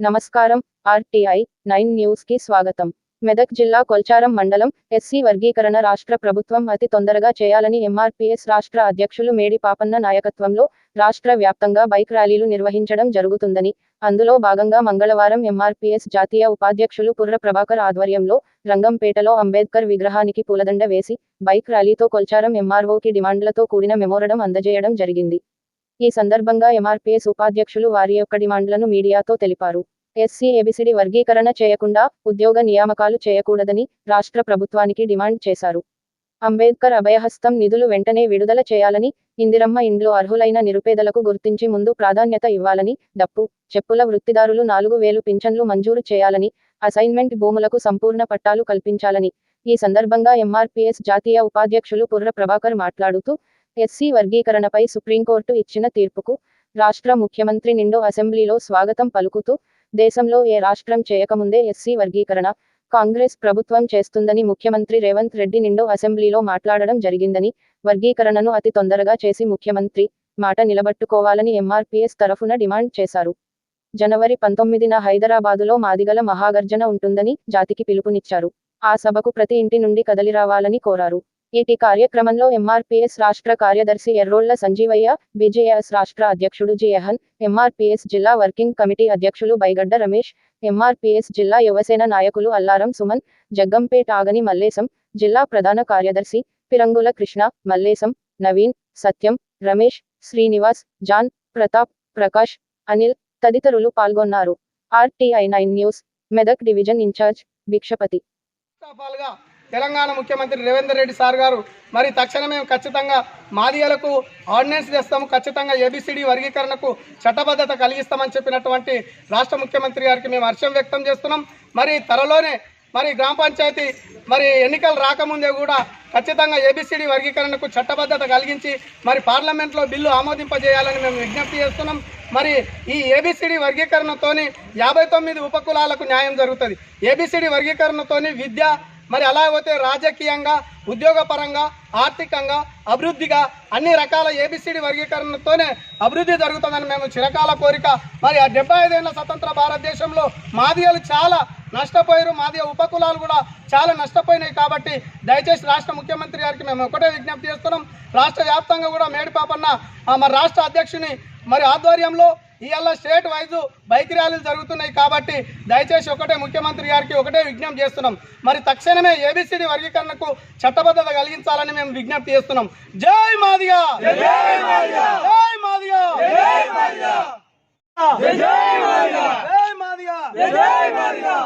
నమస్కారం RTI nine న్యూస్కి స్వాగతం. మెదక్ జిల్లా కొల్చారం మండలం ఎస్సీ వర్గీకరణ రాష్ట్ర ప్రభుత్వం అతి తొందరగా చేయాలని ఎంఆర్పీఎస్ రాష్ట్ర అధ్యక్షులు మేడి పాపన్న నాయకత్వంలో రాష్ట్ర వ్యాప్తంగా బైక్ ర్యాలీలు నిర్వహించడం జరుగుతుందని అందులో భాగంగా మంగళవారం ఎంఆర్పీఎస్ జాతీయ ఉపాధ్యక్షులు పుర్ర ప్రభాకర్ ఆధ్వర్యంలో రంగంపేటలో అంబేద్కర్ విగ్రహానికి పూలదండ వేసి బైక్ ర్యాలీతో కొల్చారం ఎంఆర్ఓకి డిమాండ్లతో కూడిన మెమోరడం అందజేయడం జరిగింది. ఈ సందర్భంగా ఎంఆర్పీఎస్ ఉపాధ్యక్షులు వారి యొక్క డిమాండ్లను మీడియాతో తెలిపారు. ఎస్సీ ఏబిసిడి వర్గీకరణ చేయకుండా ఉద్యోగ నియామకాలు చేయకూడదని రాష్ట్ర ప్రభుత్వానికి డిమాండ్ చేశారు. అంబేద్కర్ అభయహస్తం నిధులు వెంటనే విడుదల చేయాలని ఇందిరమ్మ ఇండ్లు అర్హులైన నిరుపేదలకు గుర్తించి ముందు ప్రాధాన్యత ఇవ్వాలని డప్పు చెప్పుల వృత్తిదారులు నాలుగు వేలు పింఛన్లు మంజూరు చేయాలని అసైన్మెంట్ భూములకు సంపూర్ణ పట్టాలు కల్పించాలని ఈ సందర్భంగా ఎంఆర్పీఎస్ జాతీయ ఉపాధ్యక్షులు పుర్ర ప్రభాకర్ మాట్లాడుతూ ఎస్సీ వర్గీకరణపై సుప్రీంకోర్టు ఇచ్చిన తీర్పుకు రాష్ట్ర ముఖ్యమంత్రి నిండో అసెంబ్లీలో స్వాగతం పలుకుతూ దేశంలో ఏ రాష్ట్రం చేయకముందే ఎస్సీ వర్గీకరణ కాంగ్రెస్ ప్రభుత్వం చేస్తుందని ముఖ్యమంత్రి రేవంత్ రెడ్డి నిండో అసెంబ్లీలో మాట్లాడడం జరిగిందని వర్గీకరణను అతి తొందరగా చేసి ముఖ్యమంత్రి మాట నిలబట్టుకోవాలని ఎంఆర్పీఎస్ తరఫున డిమాండ్ చేశారు. జనవరి పంతొమ్మిదిన హైదరాబాదులో మాదిగల మహాగర్జన ఉంటుందని జాతికి పిలుపునిచ్చారు. ఆ సభకు ప్రతి ఇంటి నుండి కదలిరావాలని కోరారు. ఈటి కార్యక్రమంలో ఎంఆర్పీఎస్ రాష్ట్ర కార్యదర్శి ఎర్రోళ్ళ సంజీవయ్య బీజేఎస్ రాష్ట్ర అధ్యక్షుడు జియహన్ ఎంఆర్పీఎస్ జిల్లా వర్కింగ్ కమిటీ అధ్యక్షులు బైగడ్డ రమేష్ ఎంఆర్పీఎస్ జిల్లా యువసేన నాయకులు అల్లారం సుమన్ జగ్గంపేట ఆగని మల్లేశం జిల్లా ప్రధాన కార్యదర్శి పిరంగుల కృష్ణ మల్లేశం నవీన్ సత్యం రమేష్ శ్రీనివాస్ జాన్ ప్రతాప్ ప్రకాష్ అనిల్ తదితరులు పాల్గొన్నారు. RTI nine news Medak division incharge Bhikshapati. Telangana ముఖ్యమంత్రి రేవంత్ రెడ్డి సార్ గారు మరి తక్షణమే ఖచ్చితంగా మాదిగలకు ఆర్డినెన్స్ తెస్తాము ఖచ్చితంగా ఏబిసిడి వర్గీకరణకు చట్టబద్ధత కలిగిస్తామని చెప్పినటువంటి రాష్ట్ర ముఖ్యమంత్రి గారికి మేము హర్షం వ్యక్తం చేస్తున్నాం. మరి త్వరలోనే మరి గ్రామ పంచాయతీ మరి ఎన్నికలు రాకముందే కూడా ఖచ్చితంగా ఏబిసిడి వర్గీకరణకు చట్టబద్ధత కలిగించి మరి పార్లమెంట్లో బిల్లు ఆమోదింపజేయాలని మేము విజ్ఞప్తి చేస్తున్నాం. మరి ఈ ఏబిసిడి వర్గీకరణతోని యాభై తొమ్మిది ఉపకులాలకు న్యాయం జరుగుతుంది. ఏబిసిడి వర్గీకరణతోని విద్య మరి అలా పోతే రాజకీయంగా ఉద్యోగపరంగా ఆర్థికంగా అభివృద్ధిగా అన్ని రకాల ఏబిసిడి వర్గీకరణతోనే అభివృద్ధి జరుగుతుందని మేము చిరకాల కోరిక. మరి ఆ డెబ్బై ఐదేళ్ళ స్వతంత్ర భారతదేశంలో మాదిగలు చాలా నష్టపోయారు. మాదిగ ఉపకులాలు కూడా చాలా నష్టపోయినాయి కాబట్టి దయచేసి రాష్ట్ర ముఖ్యమంత్రి గారికి మేము ఒకటే విజ్ఞప్తి చేస్తున్నాం. రాష్ట్ర వ్యాప్తంగా కూడా మేడిపాపన్న మరి రాష్ట్ర అధ్యక్షుని మరి ఆధ్వర్యంలో ఇవాళ స్టేట్ వైజు బైక్ ర్యాలీలు జరుగుతున్నాయి కాబట్టి దయచేసి ఒకటే ముఖ్యమంత్రి గారికి ఒకటే విజ్ఞప్తి చేస్తున్నాం. మరి తక్షణమే ఏబిసిడి వర్గీకరణకు చట్టబద్ధత కలిగించాలని మేము విజ్ఞప్తి చేస్తున్నాం. జై మాదిగా! జై మాదిగా! జై మాదిగా! జై మాదిగా! జై మాదిగా!